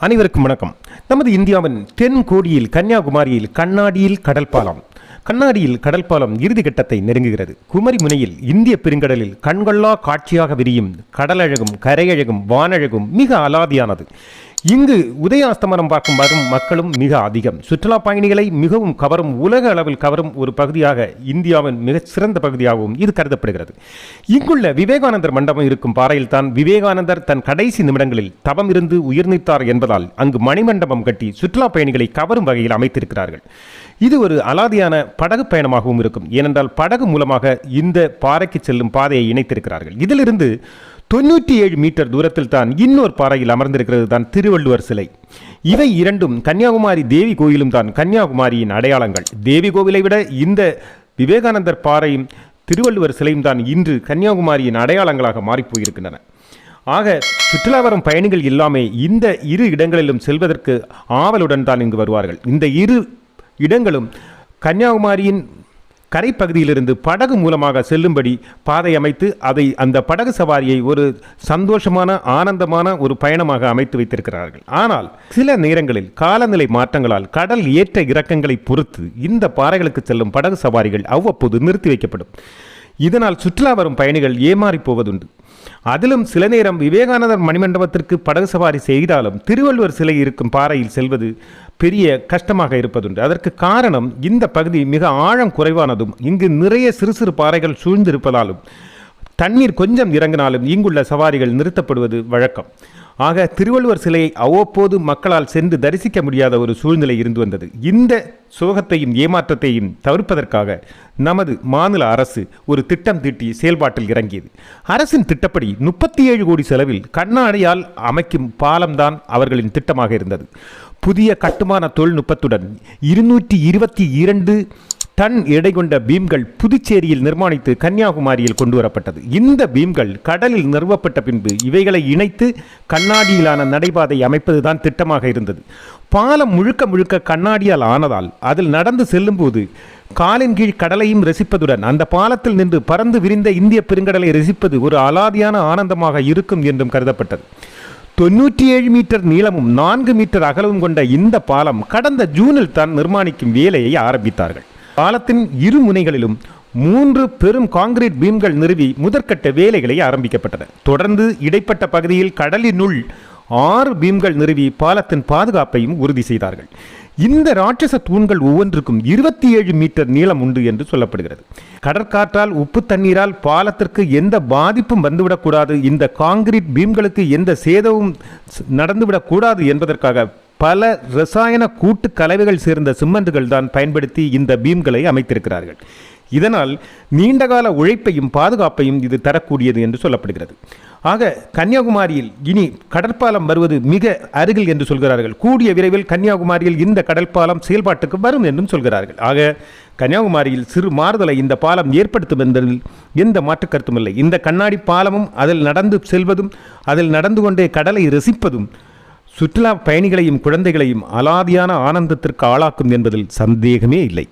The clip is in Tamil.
அனைவருக்கும் வணக்கம். நமது இந்தியாவின் தென் கோடியில் கன்னியாகுமரியில் கண்ணாடியில் கடல் பாலம் கண்ணாடியில் கடல் பாலம் இறுதி கட்டத்தை நெருங்குகிறது. குமரி முனையில் இந்திய பெருங்கடலில் கண்கொள்ளா காட்சியாக விரியும் கடலழகும் கரையழகும் வானழகும் மிக அலாதியானது. இங்கு உதயாஸ்தமனம் பார்க்கும் வரும் மக்களும் மிக அதிகம். சுற்றுலா பயணிகளை மிகவும் கவரும் உலக அளவில் கவரும் ஒரு பகுதியாக இந்தியாவின் மிகச் சிறந்த பகுதியாகவும் இது கருதப்படுகிறது. இங்குள்ள விவேகானந்தர் மண்டபம் இருக்கும் பாறையில் தான் விவேகானந்தர் தன் கடைசி நிமிடங்களில் தவம் இருந்து உயிர் நீத்தார் என்பதால் அங்கு மணிமண்டபம் கட்டி சுற்றுலா பயணிகளை கவரும் வகையில் அமைத்திருக்கிறார்கள். இது ஒரு அலாதியான படகு பயணமாகவும் இருக்கும். ஏனென்றால் படகு மூலமாக இந்த பாறைக்கு செல்லும் பாதையை இணைத்திருக்கிறார்கள். இதிலிருந்து தொண்ணூற்றி ஏழு மீட்டர் தூரத்தில் தான் இன்னொரு பாறையில் அமர்ந்திருக்கிறது தான் திருவள்ளுவர் சிலை. இவை இரண்டும் கன்னியாகுமரி தேவி கோயிலும் தான் கன்னியாகுமரியின் அடையாளங்கள். தேவி கோவிலை விட இந்த விவேகானந்தர் பாறையும் திருவள்ளுவர் சிலையும் தான் இன்று கன்னியாகுமரியின் அடையாளங்களாக மாறிப்போயிருக்கின்றன. ஆக சுற்றுலா வரும் பயணிகள் எல்லாமே இந்த இரு இடங்களிலும் செல்வதற்கு ஆவலுடன் தான் இங்கு வருவார்கள். இந்த இரு இடங்களும் கன்னியாகுமரியின் கரைப்பகுதியிலிருந்து படகு மூலமாக செல்லும்படி பாதை அமைத்து அதை அந்த படகு சவாரியை ஒரு சந்தோஷமான ஆனந்தமான ஒரு பயணமாக அமைத்து வைத்திருக்கிறார்கள். ஆனால் சில நேரங்களில் காலநிலை மாற்றங்களால் கடல் ஏற்ற இறக்கங்களை பொறுத்து இந்த பாறைகளுக்கு செல்லும் படகு சவாரிகள் அவ்வப்போது நிறுத்தி வைக்கப்படும். இதனால் சுற்றுலா வரும் பயணிகள் ஏமாறி போவதுண்டு. அதிலும் சில நேரம் விவேகானந்தர் மணிமண்டபத்திற்கு படகு சவாரி செய்தாலும் திருவள்ளுவர் சிலை இருக்கும் பாறையில் செல்வது பெரிய கஷ்டமாக இருப்பதுண்டு. அதற்கு காரணம் இந்த பகுதி மிக ஆழம் குறைவானதும் இங்கு நிறைய சிறு சிறு பாறைகள் சூழ்ந்திருப்பதாலும் தண்ணீர் கொஞ்சம் இறங்கினாலும் இங்குள்ள சவாரிகள் நிறுத்தப்படுவது வழக்கம். ஆக திருவள்ளுவர் சிலையை அவ்வப்போது மக்களால் சென்று தரிசிக்க முடியாத ஒரு சூழ்நிலை இருந்து வந்தது. இந்த சோகத்தையும் ஏமாற்றத்தையும் தவிர்ப்பதற்காக நமது மாநில அரசு ஒரு திட்டம் தீட்டி செயல்பாட்டில் இறங்கியது. அரசின் திட்டப்படி முப்பத்தி ஏழு கோடி செலவில் கண்ணாடியால் அமைக்கும் பாலம்தான் அவர்களின் திட்டமாக இருந்தது. புதிய கட்டுமான தொழில்நுட்பத்துடன் இருநூற்றி இருபத்தி இரண்டு டன் எடை கொண்ட பீம்கள் புதுச்சேரியில் நிர்மாணித்து கன்னியாகுமரியில் கொண்டு வரப்பட்டது இந்த பீம்கள் கடலில் நிறுவப்பட்ட பின்பு இவைகளை இணைத்து கண்ணாடியிலான நடைபாதை அமைப்பதுதான் திட்டமாக இருந்தது. பாலம் முழுக்க முழுக்க கண்ணாடியால் ஆனதால் அதில் நடந்து செல்லும்போது காலின் கீழ் கடலையும் ரசிப்பதுடன் அந்த பாலத்தில் நின்று பறந்து விரிந்த இந்திய பெருங்கடலை ரசிப்பது ஒரு அலாதியான ஆனந்தமாக இருக்கும் என்றும் கருதப்பட்டது. தொண்ணூற்றி ஏழு மீட்டர் நீளமும் நான்கு மீட்டர் அகலமும் கொண்ட இந்த பாலம் கடந்த ஜூனில் தான் நிர்மாணிக்கும் வேலையை ஆரம்பித்தார்கள். பாலத்தின் இரு முனைகளிலும் மூன்று பெரும் காங்கிரீட் பீம்கள் நிறுவி முதற்கட்ட வேலைகளை ஆரம்பிக்கப்பட்டன. தொடர்ந்து இடைப்பட்ட பகுதியில் கடலினுள் ஆறு பீம்கள் நிறுவி பாலத்தின் பாதுகாப்பையும் உறுதி செய்தார்கள். இந்த ராட்சச தூண்கள் ஒவ்வொன்றுக்கும் இருபத்தி ஏழு மீட்டர் நீளம் உண்டு என்று சொல்லப்படுகிறது. கடற்காற்றால் உப்பு தண்ணீரால் பாலத்திற்கு எந்த பாதிப்பும் வந்துவிடக்கூடாது. இந்த காங்கிரீட் பீம்களுக்கு எந்த சேதமும் நடந்துவிடக்கூடாது என்பதற்காக பல ரசாயன கூட்டு கலவைகள் சேர்ந்த சிமெண்ட்டுகள் தான் பயன்படுத்தி இந்த பீம்களை அமைத்திருக்கிறார்கள். இதனால் நீண்டகால உழைப்பையும் பாதுகாப்பையும் இது தரக்கூடியது என்று சொல்லப்படுகிறது. ஆக கன்னியாகுமரியில் இனி கடற்பாலம் வருவது மிக அருகில் என்று சொல்கிறார்கள். கூடிய விரைவில் கன்னியாகுமரியில் இந்த கடற்பாலம் செயல்பாட்டுக்கு வரும் என்றும் சொல்கிறார்கள். ஆக கன்னியாகுமரியில் சிறு மாறுதலை இந்த பாலம் ஏற்படுத்தும் என்பதில் எந்த மாற்று கருத்துமில்லை இந்த கண்ணாடி பாலமும் அதில் நடந்து செல்வதும் அதில் நடந்து கொண்டே கடலை ரசிப்பதும் சுற்றுலா பயணிகளையும் குழந்தைகளையும் அலாதியான ஆனந்தத்திற்கு ஆளாக்கும் என்பதில் சந்தேகமே இல்லை.